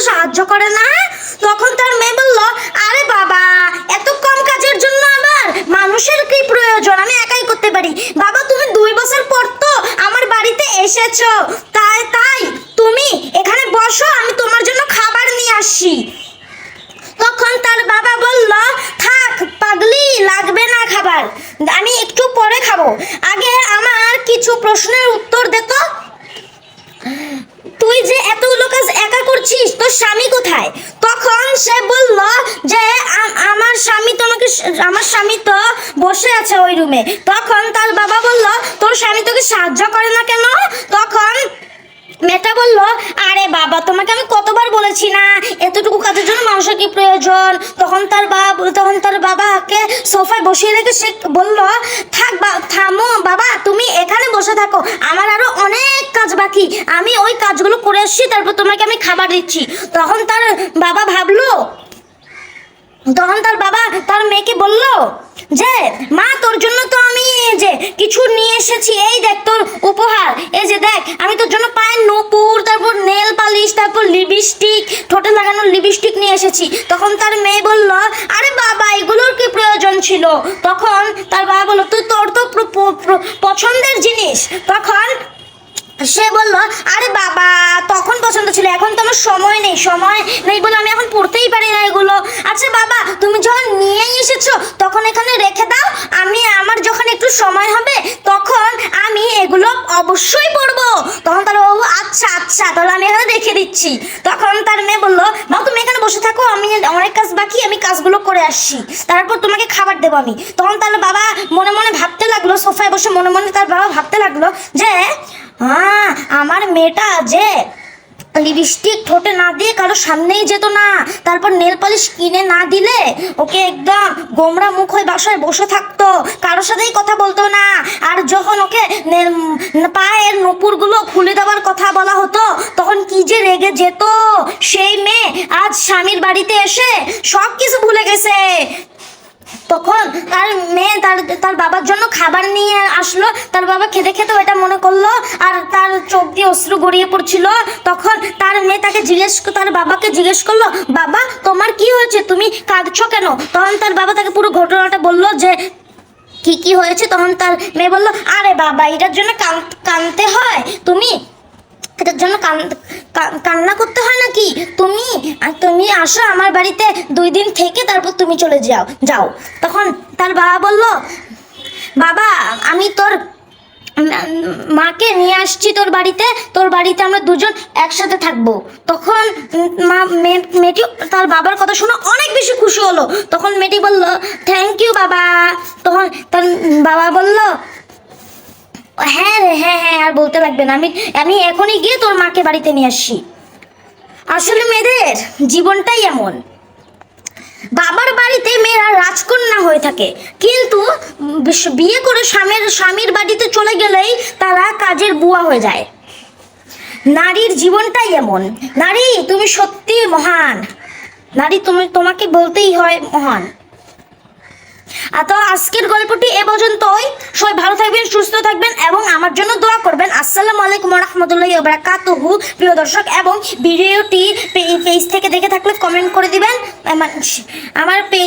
সাহায্য করে না? তখন তার মেয়ে বলল, আরে বাবা, এত কম কাজের জন্য আবার মানুষের কি প্রয়োজন? আমি একাই করতে পারি। বাবা, তুমি দুই বছর পর তো আমার বাড়িতে এসেছ। তাই তাই, তুমি এখানে বসো, আমি তোমার জন্য খাবার নিয়ে আসছি। তখন তার বাবা বলল, থাক, পাগলি, লাগবে না খাবার। আমি একটু পরে খাব। আগে আমার কিছু প্রশ্নের উত্তর দে তো। তুই যে এতগুলো করছিস? তোর স্বামী কোথায়? তখন সে বলল যে আমার স্বামী তোমাকে আমার স্বামী তো বসে আছে ওই রুমে। তখন তার বাবা বলল, তোর স্বামী তোকে সাহায্য করে না কেন? তখন মেয়েটা বলল, আরে বাবা, তোমাকে আমি কতবার বলেছি না? এতটুকু কাজের জন্য মানুষের কি প্রয়োজন? তখন তার বাবা তখন তার বাবাকে সোফায় বসিয়ে রেখে সে বলল, থাক বা থামো বাবা, তুমি এখানে বসে থাকো। আমার আরও অনেক বাকি আমি ওই কাজগুলো করে এসেছি তারপর তোমাকে আমি খাবার দিচ্ছি। তখন তার বাবা ভাবলো, তখন তার বাবা তার মেয়েকে বলল যে, মা, তোর জন্য তো আমি যে কিছু নিয়ে এসেছি, এই দেখ তোর উপহার, এই যে দেখ, আমি তোর জন্য পায়ের নূপুর, তারপর নেল পালিশ, তারপর লিপস্টিক, ঠোঁটে লাগানোর লিপস্টিক নিয়ে এসেছি। তখন তার মেয়ে বলল, আরে বাবা, এগুলোর কি প্রয়োজন ছিল? তখন তার বাবা বলল, তুই তোর তো পছন্দের জিনিস। তখন সে বলল, আরে বাবা, তখন পছন্দ ছিল, এখন তো আমার সময় নেই সময় নেই বলে আমি এখন পড়তেই পারি না এগুলো। আচ্ছা বাবা, তুমি যখন নিয়েই এসেছ, তখন এখানে রেখে দাও, আমি আমার যখন একটু সময় হবে, তখন আমি এগুলো অবশ্যই পড়ব। তখন তার বাবু আচ্ছা আচ্ছা তাহলে আমি এখানে রেখে দিচ্ছি। তখন তার মেয়ে বলল বাবা তুমি এখানে বসে থাকো, আমি অনেক কাজ বাকি, আমি কাজগুলো করে আসছি, তারপর তোমাকে খাবার দেবো আমি। তখন তার বাবা মনে মনে ভাবতে লাগল, সোফায় বসে মনে মনে তার বাবা ভাবতে লাগল যে হ্যাঁ আমার মেয়েটা যে লিপস্টিক ঠোঁটে না দিয়ে কারও সামনেই যেত না, তারপর নেল পালিশ কিনে না দিলে ওকে একদম গোমরা মুখ হয়ে বাসায় বসে থাকতো, কারোর সাথেই কথা বলতো না। আর যখন ওকে পায়ের নুপুরগুলো খুলে দেওয়ার কথা বলা হতো, তখন কি যে রেগে যেত। সেই মেয়ে আজ স্বামীর বাড়িতে এসে সব কিছু ভুলে গেছে। তখন তার মেয়ে তার তার বাবার জন্য খাবার নিয়ে আসলো। তার বাবা খেতে খেতে এটা মনে করল আর তার চোখ দিয়ে অশ্রু গড়িয়ে পড়ছিল। তখন তার মেয়ে তাকে জিজ্ঞেস, তার বাবাকে জিজ্ঞেস করল, বাবা, তোমার কি হয়েছে? তুমি কাঁদছো কেন? তখন তার বাবা তাকে পুরো ঘটনাটা বলল যে, কি কি হয়েছে? তখন তার মেয়ে বলল, আরে বাবা, এটার জন্য কানতে হয়। তুমি এটার জন্য কান- কান্না করতে হয় নাকি? তুমি তুমি আসো আমার বাড়িতে দুই দিন থেকে, তারপর তুমি চলে যাও যাও। তখন তার বাবা বলল, বাবা, আমি তোর মাকে নিয়ে আসছি তোর বাড়িতে তোর বাড়িতে আমরা দুজন একসাথে থাকব। তখন মা মেয়ে- মেয়েটি তার বাবার কথা শুনে অনেক বেশি খুশি হলো। তখন মেয়েটি বলল থ্যাংক ইউ বাবা। তখন তার বাবা বলল হ্যাঁ হ্যাঁ হ্যাঁ আর বলতে লাগবে না। আমি আমি এখনই গিয়ে তোর মাকে বাড়িতে নিয়ে আসি আসলে মেয়েদের জীবনটাই এমন। বাবার বাড়িতে মেয়েরা রাজকন্যা হয়ে থাকে। কিন্তু বিয়ে করে স্বামীর স্বামীর বাড়িতে চলে গেলেই তারা কাজের বুয়া হয়ে যায়। নারীর জীবনটাই এমন। নারী, তুমি সত্যি মহান। নারী, তুমি, তোমাকে বলতেই হয় মহান। আর তো আজকের গল্পটি এ পর্যন্তই। সবাই ভালো থাকবেন, সুস্থ থাকবেন এবং আমার জন্য দোয়া করবেন। আসসালামু আলাইকুম রহমতুল্লাহ বারাকাতুহু প্রিয় দর্শক, এবং ভিডিওটি পেজ থেকে দেখে থাকলে কমেন্ট করে দিবেন। আমার-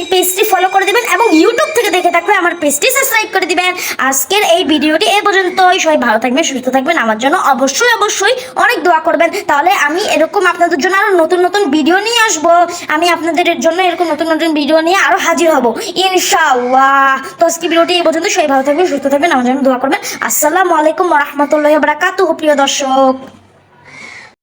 পেজটি ফলো করে দিবেন এবং ইউটিউব থেকে দেখে থাকলে আমার পেজটি সাবস্ক্রাইব করে দিবেন। আজকের এই ভিডিওটি এ পর্যন্তই। সবাই ভালো থাকবেন, সুস্থ থাকবেন। আমার জন্য অবশ্যই অবশ্যই অনেক দোয়া করবেন। তাহলে আমি এরকম আপনাদের জন্য আরও নতুন নতুন ভিডিও নিয়ে আসব। আমি আপনাদের জন্য এরকম নতুন নতুন ভিডিও নিয়ে আরও হাজির হব। ইনশাআল্লাহ। তো আজকে ভিডিওটি এই পর্যন্ত। সবাই ভালো থাকবেন, সুস্থ থাকবেন। আমার জন্য দোয়া করবেন। আসসালামু আলাইকুম রহমতুল্লাহ বারাকাতু প্রিয় দর্শক।